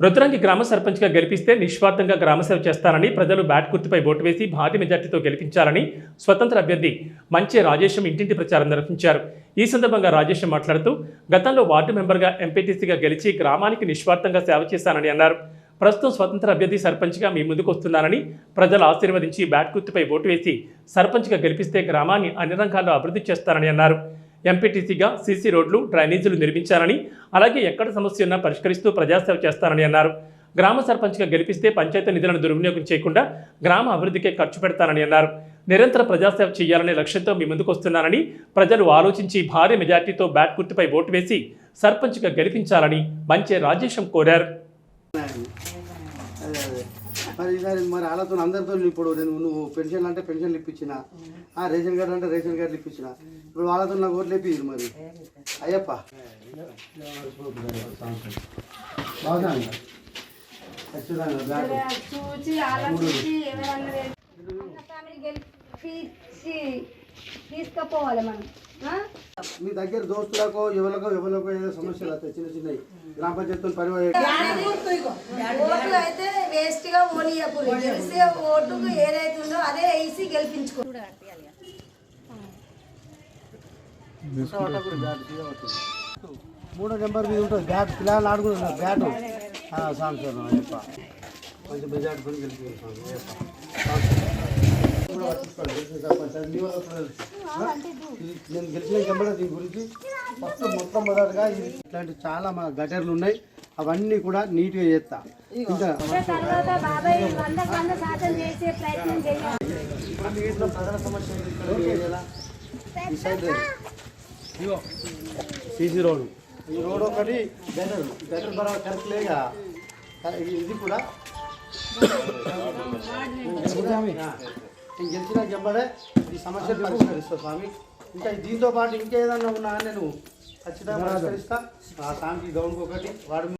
రుద్రాంగి గ్రామ సర్పంచ్గా గెలిపిస్తే నిస్వార్థంగా గ్రామసేవ చేస్తానని ప్రజలు బ్యాట్ గుర్తుపై ఓటు వేసి భారీ మెజార్టీతో గెలిపించాలని స్వతంత్ర అభ్యర్థి మంచి రాజేశం ఇంటింటి ప్రచారం నిర్వహించారు. ఈ సందర్భంగా రాజేశం మాట్లాడుతూ గతంలో వార్డు మెంబర్గా ఎంపీటీసీగా గెలిచి గ్రామానికి నిస్వార్థంగా సేవ చేశానని అన్నారు. ప్రస్తుతం స్వతంత్ర అభ్యర్థి సర్పంచ్గా మీ ముందుకు వస్తున్నానని ప్రజలు ఆశీర్వదించి బ్యాట్ గుర్తుపై ఓటు వేసి సర్పంచ్గా గెలిపిస్తే గ్రామాన్ని అన్ని రంగాల్లో అభివృద్ధి చేస్తానని అన్నారు. ఎంపీటీసీగా సీసీ రోడ్లు డ్రైనేజీలు నిర్మించాలని అలాగే ఎక్కడ సమస్య ఉన్నా పరిష్కరిస్తూ ప్రజాసేవ చేస్తానని అన్నారు. గ్రామ సర్పంచ్గా గెలిపిస్తే పంచాయతీ నిధులను దుర్వినియోగం చేయకుండా గ్రామ అభివృద్ధికే ఖర్చు పెడతానని అన్నారు. నిరంతర ప్రజాసేవ చేయాలనే లక్ష్యంతో మీ ముందుకు వస్తున్నానని ప్రజలు ఆలోచించి భారీ మెజార్టీతో బ్యాట్ గుర్తుపై ఓటు వేసి సర్పంచ్గా గెలిపించాలని మంచి రాజేశం కోరారు. అదే అదే. మరి మరి మరి వాళ్ళతో అందరితో ఇప్పుడు నేను నువ్వు పెన్షన్లు అంటే పెన్షన్లు ఇప్పించిన రేషన్ కార్డు అంటే రేషన్ కార్డులు ఇప్పించిన ఇప్పుడు వాళ్ళతో నాకు ఓట్లు ఇప్పించారు మరి. అయ్యప్ప. ఖచ్చితంగా తీసుకుపోవాలి మనం. ఆ? మీ దగ్గర దోస్తులకు ఎవరికో ఎవరికో ఏదో సమస్యలు వస్తాయి చిన్న చిన్నవి గ్రామ పంచాయతీతో పరివారం అయితే వేస్ట్గా ఓనియకూడదు గెలిసే ఓటుకు ఏదైతే ఉందో అదే వేసి గెలిపించుకో మూడో నెంబర్ మీద ఉంటుంది. బ్యాట్ పిల్లలు ఆడుకుంటున్నారు. బ్యాట్. సాంగ్ సార్ కొంచెం మెజార్టీ నేను గెలిచిన చెంబడ దీని గురించి. ఫస్ట్ మొత్తం మొదటగా ఇట్లాంటి చాలా మా గటర్లు ఉన్నాయి. అవన్నీ కూడా నీట్గా చేస్తా. ఇంకా ప్రధాన సమస్య సీసీ రోడ్ ఈ రోడ్ ఒకటి గటర్ గటర్ బరాబర్ కరెక్ట్ లేగా? ఇది కూడా? నేను గెలిచిన జంబడే ఈ సమస్య పరిష్కరిస్తా స్వామి. ఇంకా దీంతో పాటు ఇంకేదన్నా ఉన్నా నేను ఖచ్చితంగా పరిష్కరిస్తా. ఆ సాంకి గౌన్కి ఒకటి వాడు